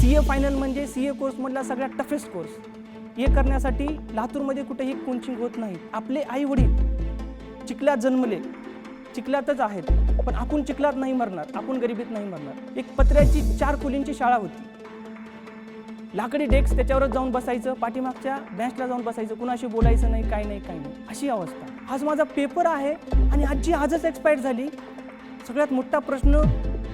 C A final म्हणजे C A कोर्समधला सगळ्यात टफेस्ट कोर्स हे करण्यासाठी लातूरमध्ये कुठेही कोचिंग होत नाही. आपले आई वडील चिखल्यात जन्मले. चिखल्यातच आहेत. पण आपण चिखलात नाही मरणार. आपण गरिबीत नाही मरणार. एक पत्र्याची चार खोलींची शाळा होती. लाकडी डेस्क त्याच्यावरच जाऊन बसायचं. पाठीमागच्या बेंचला जाऊन बसायचं. कुणाशी बोलायचं नाही काय नाही काय नाही. अशी अवस्था. आज माझा पेपर आहे आणि आजची आजच एक्सपायर झाली. सगळ्यात मोठा प्रश्न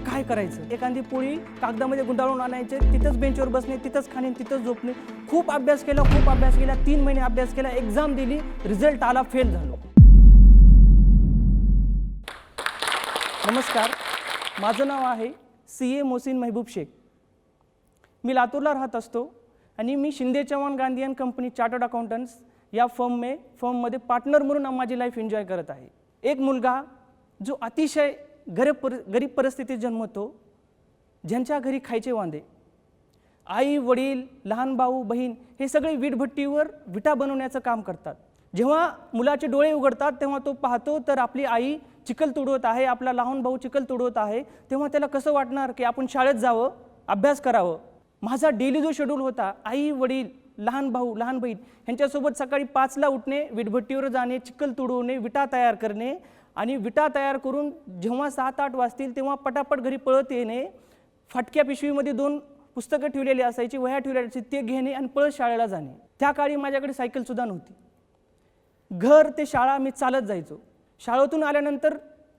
काय करायचं? एखादी पोळी कागदामध्ये गुंडाळून आणायचे तिथंच बेंचवर बसणे तिथंच खाणे तिथंच झोपणे. खूप अभ्यास केला खूप अभ्यास केला तीन महिने अभ्यास केला एक्झाम दिली रिझल्ट आला फेल झालो. नमस्कार. माझं नाव आहे सी ए मोसिन महबूब शेख. मी लातूरला राहत असतो आणि मी Shinde Chavan Gandhi and company chartered accountants या फर्म मे फर्ममध्ये पार्टनर म्हणून माझी लाईफ एन्जॉय करत आहे. एक मुलगा जो अतिशय गरीब पर गरीब परिस्थितीत जन्मतो ज्यांच्या घरी खायचे वांदे. आई वडील लहान भाऊ बहीण हे सगळे वीटभट्टीवर विटा बनवण्याचं काम करतात. जेव्हा मुलाचे डोळे उघडतात तेव्हा तो पाहतो तर आपली आई चिखल तुडवत आहे आपला लहान भाऊ चिखल तुडवत आहे तेव्हा त्याला कसं वाटणार की आपण शाळेत जावं अभ्यास करावं? माझा डेली जो शेड्यूल होता आई वडील लहान भाऊ लहान बहीण ह्यांच्यासोबत सकाळी पाचला उठणे विटभट्टीवर जाणे चिखल तुडवणे विटा तयार करणे आणि विटा तयार करून जेव्हा सात आठ वाजतील तेव्हा पटापट घरी पळत येणे फाटक्या पिशवीमध्ये दोन पुस्तकं ठेवलेली असायची वह्या ठेवलेल्या असायची ते घेणे आणि पळत शाळेला जाणे. त्या काळी माझ्याकडे सायकलसुद्धा नव्हती. घर ते शाळा मी चालत जायचो. शाळेतून आल्यानंतर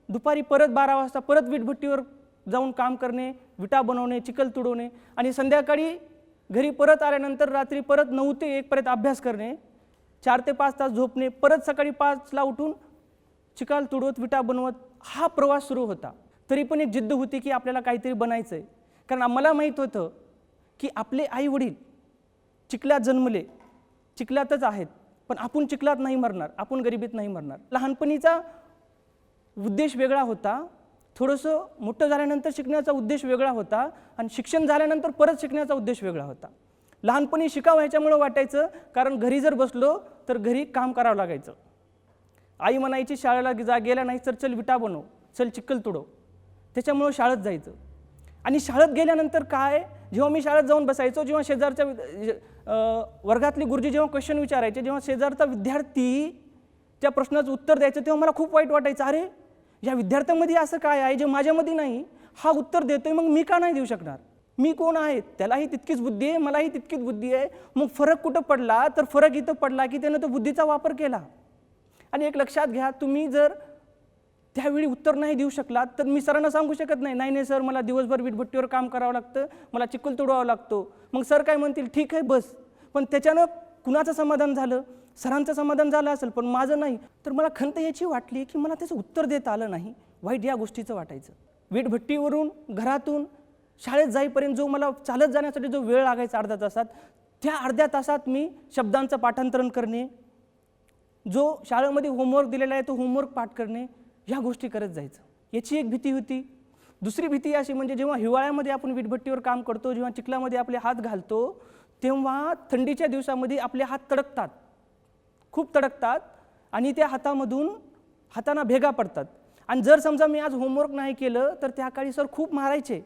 दुपारी परत बारा वाजता परत वीटभट्टीवर जाऊन काम करणे विटा बनवणे चिखल तुडवणे आणि संध्याकाळी घरी परत आल्यानंतर रात्री परत नऊ ते एकपर्यंत अभ्यास करणे चार ते पाच तास झोपणे परत सकाळी पाचला उठून चिकाल तुडवत विटा बनवत हा प्रवास सुरू होता. तरी पण एक जिद्द होती की आपल्याला काहीतरी बनायचं आहे कारण आम्हाला माहीत होतं की आपले आई वडील चिखल्यात जन्मले. चिखल्यातच आहेत. पण आपण चिखलात नाही मरणार. आपण गरिबीत नाही मरणार. लहानपणीचा उद्देश वेगळा होता. थोडंसं मोठं झाल्यानंतर शिकण्याचा उद्देश वेगळा होता. आणि शिक्षण झाल्यानंतर परत शिकण्याचा उद्देश वेगळा होता. लहानपणी शिकावं ह्याच्यामुळं वाटायचं. कारण घरी जर बसलो तर घरी काम करावं लागायचं. आई म्हणायची शाळेला जा गेला नाही तर चल विटा बनव चल चिखल तुडव. त्याच्यामुळं शाळेत जायचं. आणि शाळेत गेल्यानंतर काय? जेव्हा मी शाळेत जाऊन बसायचो जेव्हा शेजारच्या वर्गातली गुरुजी जेव्हा क्वेश्चन विचारायचे जेव्हा शेजारचा विद्यार्थी त्या प्रश्नाचं उत्तर द्यायचं तेव्हा मला खूप वाईट वाटायचं अरे या विद्यार्थ्यामध्ये असं काय आहे जे माझ्यामध्ये नाही? हा उत्तर देतोय मग मी का नाही देऊ शकणार? मी कोण आहे? त्यालाही तितकीच बुद्धी आहे मलाही तितकीच बुद्धी आहे. मग फरक कुठं पडला? तर फरक इथं पडला की त्यानं तो बुद्धीचा वापर केला. आणि एक लक्षात घ्या तुम्ही जर त्यावेळी उत्तर नाही देऊ शकलात तर मी सरांना सांगू शकत नाही नाही नाही सर मला दिवसभर वीटभट्टीवर काम करावं लागतं मला चिखल तोडवावं लागतो. मग सर काय म्हणतील ठीक आहे बस. पण त्याच्यानं कुणाचं समाधान झालं? सरांचं समाधान झालं असेल पण माझं नाही. तर मला खंत याची वाटली की मला त्याचं उत्तर देता आलं नाही वाईट या गोष्टीचं वाटायचं. वीटभट्टीवरून घरातून शाळेत जाईपर्यंत जो मला चालत जाण्यासाठी जो वेळ लागायचा अर्ध्या तासात त्या अर्ध्या तासात मी शब्दांचं पाठांतरण करणे जो शाळेमध्ये होमवर्क दिलेला आहे तो होमवर्क पाठ करणे ह्या गोष्टी करत जायचं. याची एक भीती होती. दुसरी भीती अशी म्हणजे जेव्हा हिवाळ्यामध्ये आपण वीटभट्टीवर काम करतो जेव्हा चिखलामध्ये आपले हात घालतो तेव्हा थंडीच्या दिवसामध्ये आपले हात तडकतात. खूप तडकतात आणि त्या हातामधून हातांना भेगा पडतात. आणि जर समजा मी आज होमवर्क नाही केलं तर त्या काळी सर खूप मारायचे.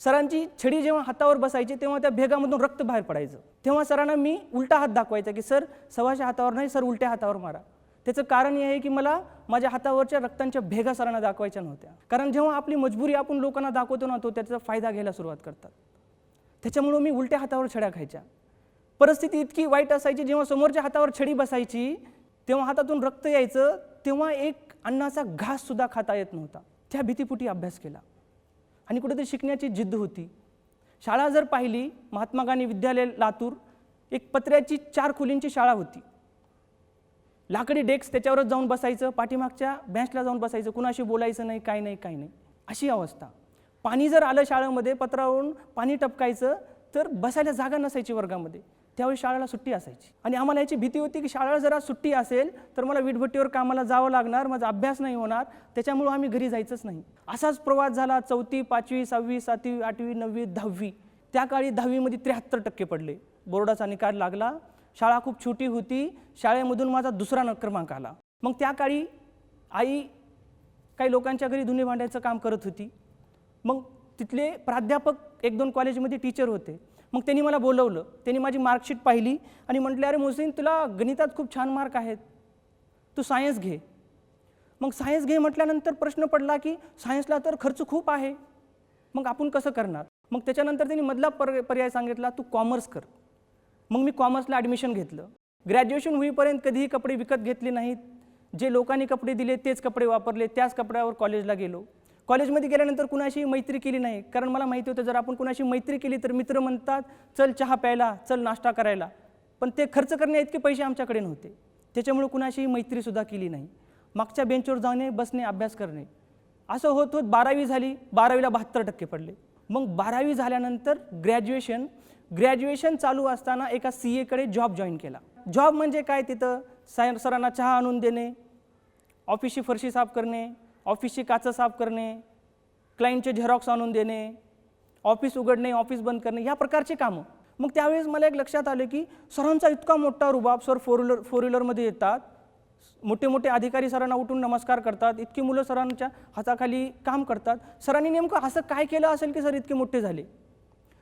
सरांची छडी जेव्हा हातावर बसायची तेव्हा त्या भेगामधून रक्त बाहेर पडायचं. तेव्हा सरांना मी उलटा हात दाखवायचा की सर सव्वाच्या हातावर नाही सर उलट्या हातावर मारा. त्याचं कारण हे आहे की मला माझ्या हातावरच्या रक्तांच्या भेगा सरांना दाखवायच्या नव्हत्या. कारण जेव्हा आपली मजबुरी आपण लोकांना दाखवतो ना तो त्याचा फायदा घ्यायला सुरुवात करतात. त्याच्यामुळं मी उलट्या हातावर छड्या खायच्या. परिस्थिती इतकी वाईट असायची जेव्हा समोरच्या हातावर छडी बसायची तेव्हा हातातून रक्त यायचं तेव्हा एक अन्नाचा घाससुद्धा खाता येत नव्हता. त्या भीतीपुटी अभ्यास केला. आणि कुठेतरी शिकण्याची जिद्द होती. शाळा जर पाहिली महात्मा गांधी विद्यालय लातूर एक पत्र्याची चार खोलींची शाळा होती. लाकडी डेस्क त्याच्यावरच जाऊन बसायचं पाठीमागच्या बँचला जाऊन बसायचं कुणाशी बोलायचं नाही काय नाही काय नाही. अशी अवस्था. पाणी जर आलं शाळेमध्ये पत्रावरून पाणी टपकायचं तर बसायला जागा नसायची वर्गामध्ये. त्यावेळी शाळेला सुट्टी असायची. आणि आम्हाला याची भीती होती की शाळेला जरा सुट्टी असेल तर मला वीटभट्टीवर कामाला जावं लागणार माझा अभ्यास नाही होणार त्याच्यामुळं आम्ही घरी जायचंच नाही. असाच प्रवास झाला चौथी पाचवी सहावी सातवी आठवी नववी दहावी. त्या काळी दहावीमध्ये त्र्याहत्तर टक्के पडले. बोर्डाचा निकाल लागला. शाळा खूप छोटी होती. शाळेमधून माझा दुसरा न क्रमांक आला. मग त्या काळी आई काही लोकांच्या घरी धुणे भांड्याचं काम करत होती. मग तिथले प्राध्यापक एक दोन कॉलेजमध्ये टीचर होते. मग त्यांनी मला बोलवलं. त्यांनी माझी मार्कशीट पाहिली आणि म्हटले अरे मोहसिन तुला गणितात खूप छान मार्क आहेत. तू सायन्स घे. मग सायन्स घे म्हटल्यानंतर प्रश्न पडला की सायन्सला तर खर्च खूप आहे. मग आपण कसं करणार? मग त्याच्यानंतर त्यांनी मधला पर पर्याय सांगितला तू कॉमर्स कर. मग मी कॉमर्सला ॲडमिशन घेतलं. ग्रॅज्युएशन होईपर्यंत कधीही कपडे विकत घेतले नाहीत. जे लोकांनी कपडे दिले तेच कपडे वापरले. त्याच कपड्यावर कॉलेजला गेलो. कॉलेजमध्ये गेल्यानंतर कुणाशी मैत्री केली नाही. कारण मला माहिती होतं जर आपण कुणाशी मैत्री केली तर मित्र म्हणतात चल चहा प्यायला चल नाश्ता करायला. पण ते खर्च करण्या इतके पैसे आमच्याकडे नव्हते. त्याच्यामुळे कुणाशीही मैत्रीसुद्धा केली नाही. मागच्या बेंचवर जाणे बसणे अभ्यास करणे. असं होत होत बारावी झाली बारावीला बहात्तर टक्के पडले. मग बारावी झाल्यानंतर ग्रॅज्युएशन ग्रॅज्युएशन चालू असताना एका सी एकडे जॉब जॉईन केला. जॉब म्हणजे काय तिथं? साय सरांना चहा आणून देणे ऑफिसची फरशी साफ करणे ऑफिसची काचं साफ करणे क्लायंटचे झेरॉक्स आणून देणे ऑफिस उघडणे ऑफिस बंद करणे या प्रकारचे कामं. मग त्यावेळेस मला एक लक्षात आलं की सरांचा इतका मोठा रुबाब सर फोर व्हीलर फोर व्हीलरमध्ये येतात. मोठे मोठे अधिकारी सरांना उठून नमस्कार करतात. इतकी मुलं सरांच्या हाताखाली काम करतात. सरांनी नेमकं असं काय केलं असेल की सर इतके मोठे झाले?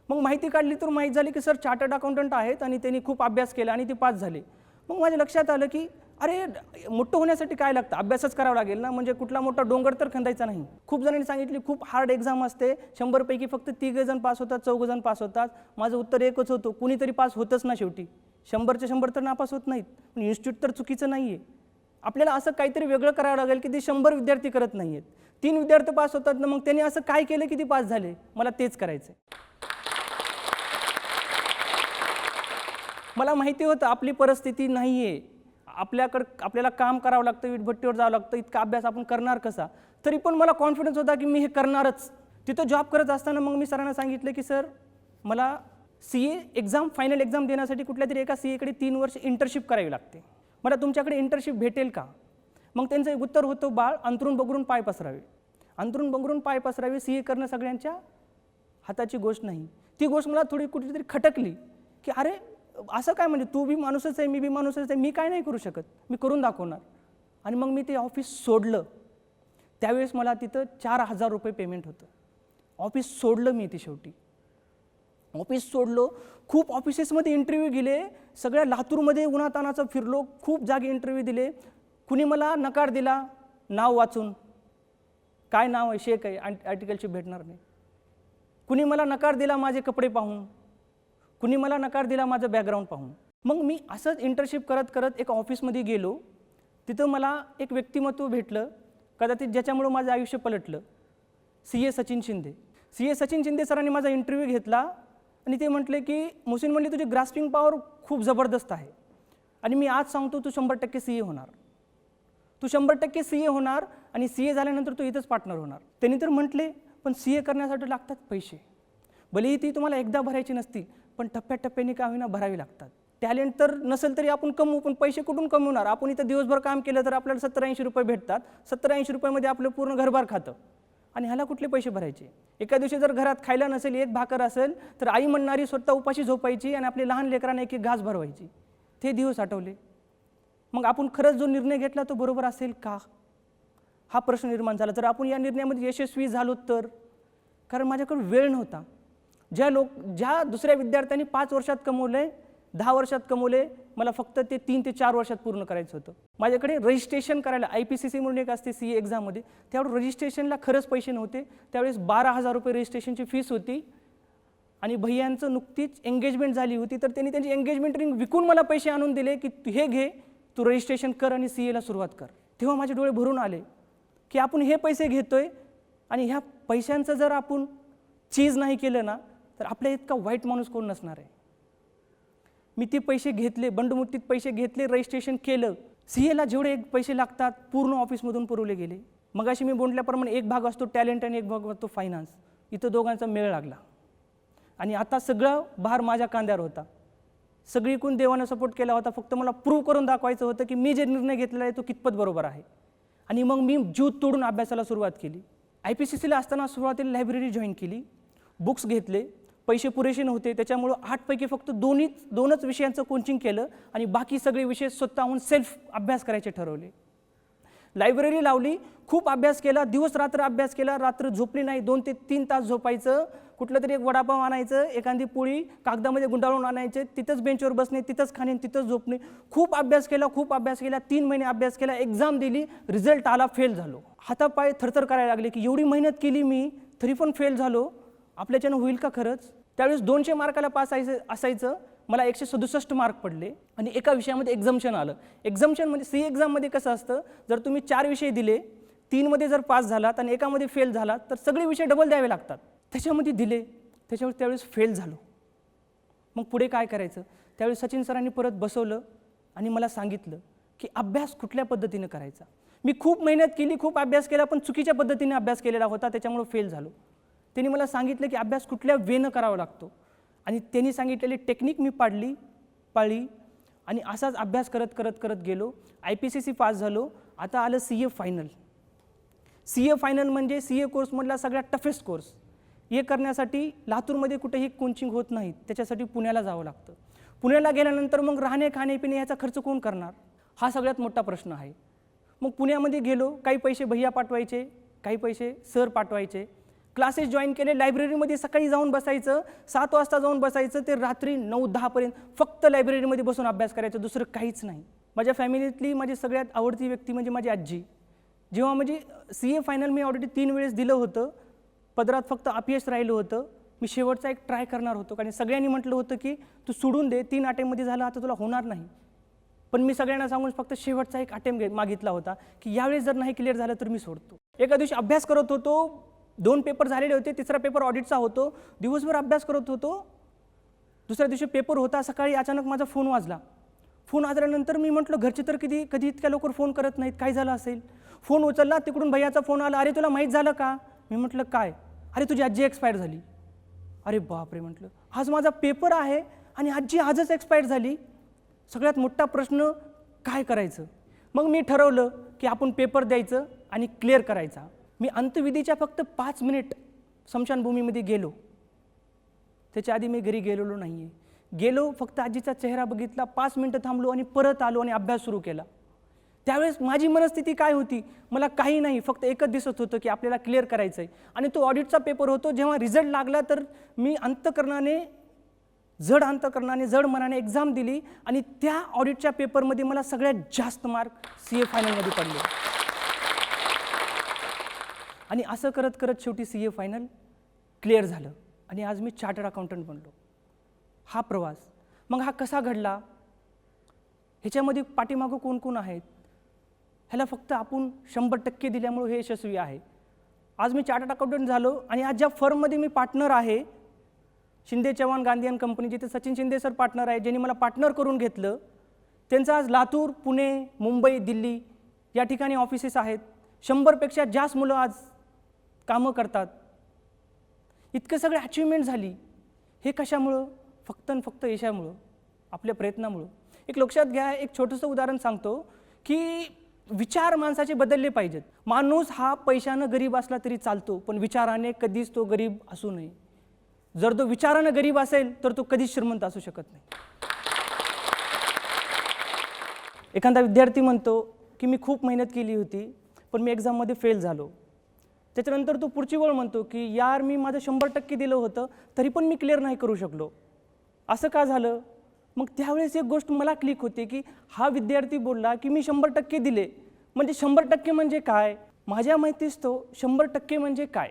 मग माहिती काढली तर माहीत झाली की सर चार्टर्ड अकाउंटंट आहेत आणि त्यांनी खूप अभ्यास केला आणि ते पास झाले. मग माझ्या लक्षात आलं की अरे मोठं होण्यासाठी काय लागतं? अभ्यासच करावा लागेल ना. म्हणजे कुठला मोठा डोंगर तर खंदायचा नाही. खूप जणांनी सांगितली खूप हार्ड एक्झाम असते. शंभरपैकी फक्त तिघं जण पास होतात चौघं जण पास होतात. माझं उत्तर एकच होतं. कुणीतरी पास होतच ना शेवटी. शंभरचे शंभर तर नापास होत नाहीत. पण इन्स्टिट्यूट तर चुकीचं नाही आहे आपल्याला असं काहीतरी वेगळं करावं लागेल की ते शंभर विद्यार्थी करत नाही आहेत तीन विद्यार्थी पास होतात ना मग त्यांनी असं काय केलं की ते पास झाले? मला तेच करायचं मला माहिती होतं आपली परिस्थिती नाही आहे आपल्याकडं आपल्याला काम करावं लागतं वीटभट्टीवर जावं लागतं इतका अभ्यास आपण करणार कसा? तरी पण मला कॉन्फिडन्स होता की मी हे करणारच. तिथं जॉब करत असताना मग मी सरांना सांगितलं की सर मला C A exam final exam देण्यासाठी कुठल्या तरी एका सी एकडे तीन वर्ष इंटर्नशिप करावी लागते. मला तुमच्याकडे इंटर्नशिप भेटेल का? मग त्यांचं एक उत्तर होतं बाळ अंतरून बगरून पाय पसरावे. अंतरून बगरून पाय पसरावे सी ए करणं सगळ्यांच्या हाताची गोष्ट नाही. ती गोष्ट मला थोडी कुठेतरी खटकली की अरे असं काय म्हणजे तू बी माणूसच आहे मी बी माणूसच आहे मी काय नाही करू शकत. मी करून दाखवणार. आणि मग मी ते ऑफिस सोडलं. त्यावेळेस मला तिथं चार हजार रुपये पेमेंट होतं. ऑफिस सोडलं मी ते शेवटी. ऑफिस सोडलो. खूप ऑफिसेसमध्ये इंटरव्ह्यू गेले. सगळ्या लातूरमध्ये उन्हातानाचं फिरलो. खूप जागी इंटरव्ह्यू दिले. कुणी मला नकार दिला? नाव वाचून. काय नाव आहे? शेख आहे. आर्टिकलशी भेटणार नाही. कुणी मला नकार दिला? माझे कपडे पाहून. कुणी मला नकार दिला माझं बॅकग्राऊंड पाहून. मग मी असंच इंटर्नशिप करत करत एका ऑफिसमध्ये गेलो. तिथं मला एक व्यक्तिमत्व भेटलं. कदाचित ज्याच्यामुळं माझं आयुष्य पलटलं. C A Sachin Shinde. C A Sachin Shinde सरांनी माझा इंटरव्ह्यू घेतला आणि ते म्हटले की मुसीन म्हणले तुझी ग्रास्पिंग पॉवर खूप जबरदस्त आहे. आणि मी आज सांगतो तू शंभर टक्के सी ए होणार. तू शंभर टक्के सी ए होणार आणि सी ए झाल्यानंतर तू इथंच पार्टनर होणार. त्यांनी तर म्हटले पण सी ए करण्यासाठी लागतात पैसे. भलेही ती तुम्हाला एकदा भरायची नसतील पण टप्प्याटप्प्याने का होईना भरावी लागतात. टॅलेंट तर नसेल तरी आपण कमवू पण पैसे कुठून कमवणार? आपण इथं दिवसभर काम केलं तर आपल्याला सत्तर ऐंशी रुपये भेटतात. सत्तर ऐंशी रुपयामध्ये आपलं पूर्ण घरभार खातं. आणि ह्याला कुठले पैसे भरायचे? एका दिवशी जर घरात खायला नसेल एक भाकर असेल तर आई म्हणणारी स्वतः उपाशी झोपायची आणि आपली लहान लेकरांना एक एक घास भरवायची. ते दिवस आठवले. मग आपण खरंच जो निर्णय घेतला तो बरोबर असेल का? हा प्रश्न निर्माण झाला. जर आपण या निर्णयामध्ये यशस्वी झालो तर. कारण माझ्याकडे वेळ नव्हता. ज्या लोक ज्या दुसऱ्या विद्यार्थ्यांनी पाच वर्षात कमवले दहा वर्षात कमवले मला फक्त ते तीन ते चार वर्षात पूर्ण करायचं होतं. माझ्याकडे रजिस्ट्रेशन करायला आय पी सी सी म्हणून एक असते सी ए एक्झाममध्ये त्यावेळेस रजिस्ट्रेशनला खरंच पैसे नव्हते. त्यावेळेस बारा हजार रुपये रजिस्ट्रेशनची फीस होती. आणि भैयांचं नुकतीच एंगेजमेंट झाली होती. तर त्यांनी त्यांची एंगेजमेंट रिंग विकून मला पैसे आणून दिले की तू हे घे तू रजिस्ट्रेशन कर आणि सी एला सुरुवात कर. तेव्हा माझे डोळे भरून आले की आपण हे पैसे घेतोय आणि ह्या पैशांचं जर आपण चीज नाही केलं ना तर आपल्या इतका वाईट माणूस कोण नसणार आहे? मी ते पैसे घेतले बंडमुट्टीत पैसे घेतले रजिस्ट्रेशन केलं सी एला जेवढे एक पैसे लागतात पूर्ण ऑफिसमधून पुरवले गेले. मग अशी मी बोंडल्याप्रमाणे एक भाग असतो टॅलेंट आणि एक भाग असतो फायनान्स. इथं दोघांचा मेळ लागला. आणि आता सगळं भार माझ्या कांद्यावर होता. सगळीकडून देवानं सपोर्ट केला होता. फक्त मला प्रूव्ह करून दाखवायचं होतं की मी जे निर्णय घेतलेला आहे तो कितपत बरोबर आहे. आणि मग मी जीव तोडून अभ्यासाला सुरुवात केली. आय पी सी सीला असताना सुरुवातीला लायब्ररी जॉईन केली. बुक्स घेतले. पैसे पुरेसे नव्हते. त्याच्यामुळं आठपैकी फक्त दोन्ही दोनच विषयांचं कोचिंग केलं आणि बाकी सगळे विषय स्वतःहून सेल्फ अभ्यास करायचे ठरवले. लायब्ररी लावली खूप अभ्यास केला दिवस रात्र अभ्यास केला रात्र झोपली नाही दोन ते तीन तास झोपायचं कुठलं तरी एक वडापाव आणायचं एखादी पोळी कागदामध्ये गुंडाळून आणायचे तिथंच बेंचवर बसणे तिथंच खाणे तिथंच झोपणे. खूप अभ्यास केला खूप अभ्यास केला तीन महिने अभ्यास केला एक्झाम दिली रिझल्ट आला फेल झालो. हातापाय थरथर करायला लागले की एवढी मेहनत केली मी तरी पण फेल झालो. आपल्याच्यानं होईल का खरंच? त्यावेळेस दोनशे मार्काला पास असायचं असायचं. मला एकशे सदुसष्ट मार्क पडले. आणि एका विषयामध्ये एक्झाम्शन आलं. एक्झाम्शन म्हणजे सी एक्झाममध्ये कसं असतं? जर तुम्ही चार विषय दिले तीनमध्ये जर पास झालात आणि एकामध्ये फेल झालात तर सगळे विषय डबल द्यावे लागतात. त्याच्यामध्ये दिले. त्याच्यावर त्यावेळेस फेल झालो. मग पुढे काय करायचं? त्यावेळेस सचिन सरांनी परत बसवलं आणि मला सांगितलं की अभ्यास कुठल्या पद्धतीनं करायचा? मी खूप मेहनत केली खूप अभ्यास केला पण चुकीच्या पद्धतीने अभ्यास केलेला होता त्याच्यामुळे फेल झालो. त्यांनी मला सांगितलं की अभ्यास कुठल्या वेनं करावा लागतो. आणि त्यांनी सांगितलेली टेक्निक मी पाडली पाळली आणि असाच अभ्यास करत करत करत गेलो. I P C C pass झालो. आता आलं C A final. C A final म्हणजे सी ए कोर्समधला सगळ्यात टफेस्ट कोर्स हे करण्यासाठी लातूरमध्ये कुठेही कोचिंग होत नाही. त्याच्यासाठी पुण्याला जावं लागतं. पुण्याला गेल्यानंतर मग राहणे खाणे पिणे याचा खर्च कोण करणार? हा सगळ्यात मोठा प्रश्न आहे. मग पुण्यामध्ये गेलो काही पैसे भैया पाठवायचे काही पैसे सर पाठवायचे. क्लासेस जॉईन केले लायब्ररीमध्ये सकाळी जाऊन बसायचं सात वाजता जाऊन बसायचं ते रात्री नऊ दहापर्यंत फक्त लायब्ररीमध्ये बसून अभ्यास करायचं दुसरं काहीच नाही. माझ्या फॅमिलीतली माझी सगळ्यात आवडती व्यक्ती म्हणजे माझी आजी. जेव्हा म्हणजे सी ए फायनल मी ऑलरेडी तीन वेळेस दिलं होतं पदरात फक्त अपयश राहिलं होतं मी शेवटचा एक ट्राय करणार होतो. कारण सगळ्यांनी म्हटलं होतं की तू सोडून दे तीन अटेम्पमध्ये झालं आता तुला होणार नाही. पण मी सगळ्यांना सांगून फक्त शेवटचा एक अटेम्प्ट मागितला होता की यावेळेस जर नाही क्लिअर झालं तर मी सोडतो. एका दिवशी अभ्यास करत होतो दोन पेपर झालेले होते तिसरा पेपर ऑडिटचा होतो दिवसभर अभ्यास करत होतो. दुसऱ्या दिवशी पेपर होता सकाळी अचानक माझा फोन वाजला. फोन वाजल्यानंतर मी म्हटलं घरचे तर कधी कधी इतक्या लवकर फोन करत नाहीत काय झालं असेल? फोन उचलला तिकडून भैयाचा फोन आला अरे तुला माहीत झालं का? मी म्हटलं काय? अरे तुझी आजी एक्सपायर झाली. अरे बापरे म्हटलं. आज माझा पेपर आहे आणि आजी आजच एक्सपायर झाली. सगळ्यात मोठा प्रश्न काय करायचं? मग मी ठरवलं की आपण पेपर द्यायचं आणि क्लिअर करायचा. मी अंतविधीच्या फक्त पाच मिनिट स्मशानभूमीमध्ये गेलो. त्याच्या आधी मी घरी गेलेलो नाही आहे गेलो फक्त आजीचा चेहरा बघितला पाच मिनटं थांबलो आणि परत आलो आणि अभ्यास सुरू केला. त्यावेळेस माझी मनस्थिती काय होती? मला काही नाही फक्त एकच दिसत होतं की आपल्याला क्लिअर करायचं आहे आणि तो ऑडिटचा पेपर होतो जेव्हा रिझल्ट लागला तर मी अंतकरणाने जड अंतकरणाने जड मनाने एक्झाम दिली आणि त्या ऑडिटच्या पेपरमध्ये मला सगळ्यात जास्त मार्क सी ए फायनलमध्ये पडले. आणि असं करत करत शेवटी सी ए फायनल क्लिअर झालं. आणि आज मी चार्टर्ड अकाउंटंट बनलो. हा प्रवास. मग हा कसा घडला? ह्याच्यामध्ये पाठीमागं कोण कोण आहेत? ह्याला फक्त आपण शंभर टक्के दिल्यामुळे हे यशस्वी आहे. आज मी चार्टर्ड अकाउंटंट झालो आणि आज ज्या फर्ममध्ये मी पार्टनर आहे शिंदे चव्हाण गांधीयन कंपनी जिथे सचिन शिंदे सर पार्टनर आहे ज्यांनी मला पार्टनर करून घेतलं त्यांचं आज लातूर पुणे मुंबई दिल्ली या ठिकाणी ऑफिसेस आहेत. शंभरपेक्षा जास्त मुलं आज कामं करतात. इतकं सगळं अचिव्हमेंट झाली. हे कशामुळं? फक्त आणि फक्त यशामुळं. आपल्या प्रयत्नामुळं. एक लक्षात घ्या एक छोटंसं उदाहरण सांगतो की विचार माणसाचे बदलले पाहिजेत. माणूस हा पैशानं गरीब असला तरी चालतो पण विचाराने कधीच तो गरीब असू नये. जर तो विचारानं गरीब असेल तर तो कधीच श्रीमंत असू शकत नाही. एखादा विद्यार्थी म्हणतो की मी खूप मेहनत केली होती पण मी एक्झाममध्ये फेल झालो. त्याच्यानंतर तो पुढची वेळ म्हणतो की यार मी माझं शंभर टक्के दिलं होतं तरी पण मी क्लिअर नाही करू शकलो. असं का झालं? मग त्यावेळेस एक गोष्ट मला क्लिक होते की हा विद्यार्थी बोलला की मी शंभर टक्के दिले. म्हणजे शंभर टक्के म्हणजे काय? माझ्या माहितीच तो शंभर टक्के म्हणजे काय?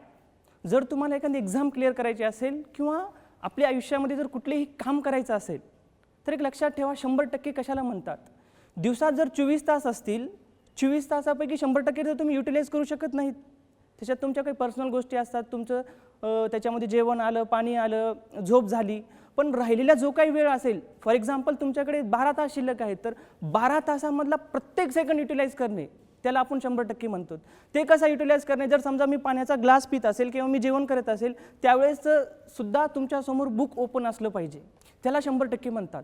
जर तुम्हाला एखादी एक्झाम क्लिअर करायची असेल किंवा आपल्या आयुष्यामध्ये जर कुठलेही काम करायचं असेल तर एक लक्षात ठेवा शंभर टक्के कशाला म्हणतात? दिवसात जर चोवीस तास असतील चोवीस तासापैकी शंभर टक्के तर तुम्ही युटिलाइज करू शकत नाहीत. त्याच्यात तुमच्या काही पर्सनल गोष्टी असतात तुमचं त्याच्यामध्ये जेवण आलं पाणी आलं झोप झाली पण राहिलेला जो काही वेळ असेल फॉर एक्झाम्पल तुमच्याकडे बारा तास शिल्लक आहेत तर बारा तासामधला प्रत्येक सेकंड युटिलाइज करणे त्याला आपण शंभर टक्के म्हणतो. ते कसं युटिलाइज करणे जर समजा मी पाण्याचा ग्लास पित असेल किंवा मी जेवण करत असेल त्यावेळेस सुद्धा तुमच्यासमोर बुक ओपन असलं पाहिजे. त्याला शंभर टक्के म्हणतात.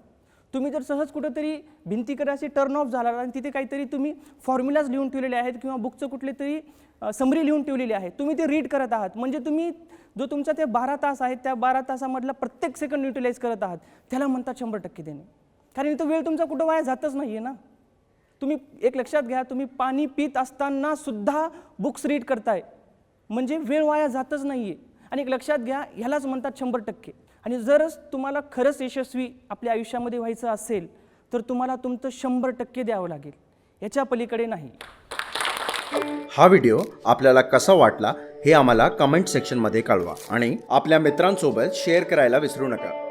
तुम्ही जर सहज कुठंतरी भिंतीकडे असे टर्न ऑफ झाला आणि तिथे काहीतरी तुम्ही फॉर्म्युलाज लिहून ठेवलेले आहेत किंवा बुकचं कुठले तरी समरी लिहून ठेवलेली आहे. तुम्ही ते रीड करत आहात. म्हणजे तुम्ही जो तुमचा ते बारा तास आहेत त्या बारा तासामधला प्रत्येक सेकंड युटिलाइज करत आहात त्याला म्हणतात शंभर टक्के देणे. कारण तो वेळ तुमचा कुठं वाया जातच नाही आहे ना. तुम्ही एक लक्षात घ्या तुम्ही पाणी पित असताना सुद्धा बुक्स रीड करताय. म्हणजे वेळ वाया जातच नाही आहे आणि एक लक्षात घ्या ह्यालाच म्हणतात शंभर टक्के. आणि जरच तुम्हाला खरंच यशस्वी आपल्या आयुष्यामध्ये व्हायचं असेल तर तुम्हाला तुमचं शंभर टक्के द्यावं लागेल. याच्या पलीकडे नाही. हा व्हिडिओ आपल्याला कसा वाटला हे आम्हाला कमेंट सेक्शनमध्ये कळवा आणि आपल्या मित्रांसोबत शेअर करायला विसरू नका.